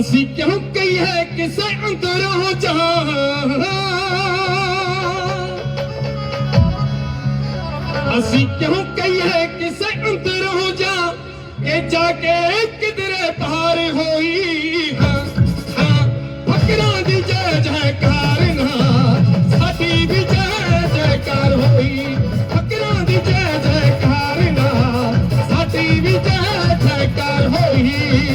ਅਸੀਂ ਕਿਉਂ ਕਹੀਏ ਕਿਸੇ ਅੰਦਰੋਂ ਜਹਾਂ ਅਸੀਂ ਕਿਉਂ ਕਹੀਏ ਕਿਸੇ ਅੰਦਰੋਂ ਜਾਂ? ਕਿ ਜਾ ਕੇ ਕਿਧਰੇ ਪਾਰ ਹੋਈ ਹਾਂ? ਹਾਂ, ਫਕਰਾਂ ਦੀ सरकार होई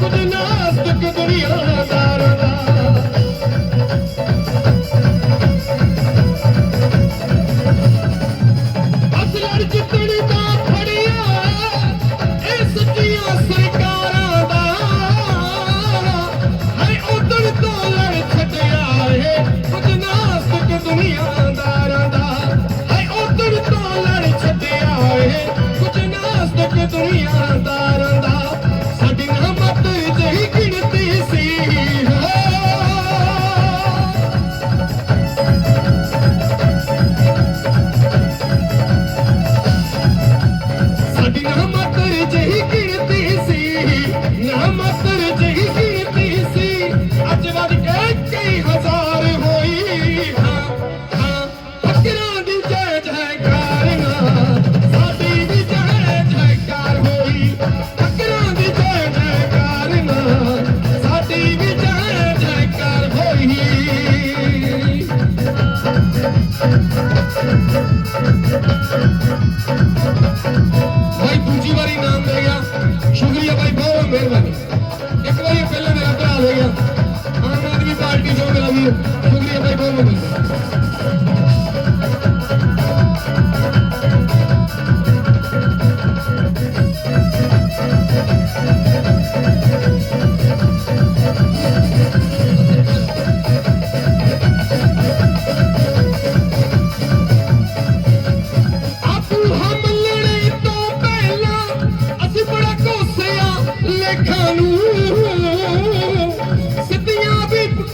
सुनना सक दुनिया ਭਾਈ ਦੂਜੀ ਵਾਰੀ ਨਾਮ ਮਿਲ ਗਿਆ। ਸ਼ੁਕਰੀਆ ਭਾਈ, ਬਹੁਤ ਮਿਹਰਬਾਨੀ। ਇੱਕ ਵਾਰੀ ਪਹਿਲਾਂ ਮੇਰਾ ਭਰਾ ਹੋ ਗਿਆ। ਆਮ ਆਦਮੀ ਪਾਰਟੀ ਜੋ ਮਿਲਾ ਵੀ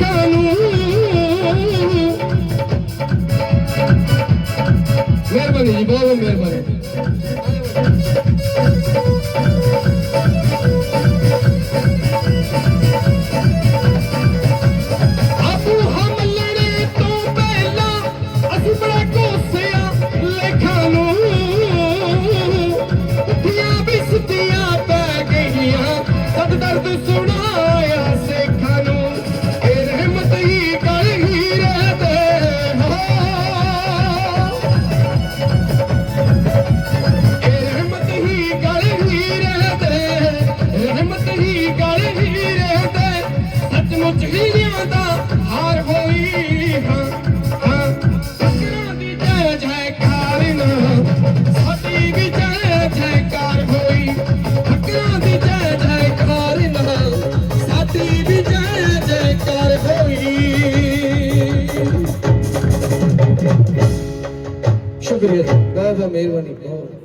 kanun ਸ਼ੁਕਰੀਆ ਜੀ ਬਹੁਤ ਬਹੁਤ ਮਿਹਰਬਾਨੀ ਬਹੁਤ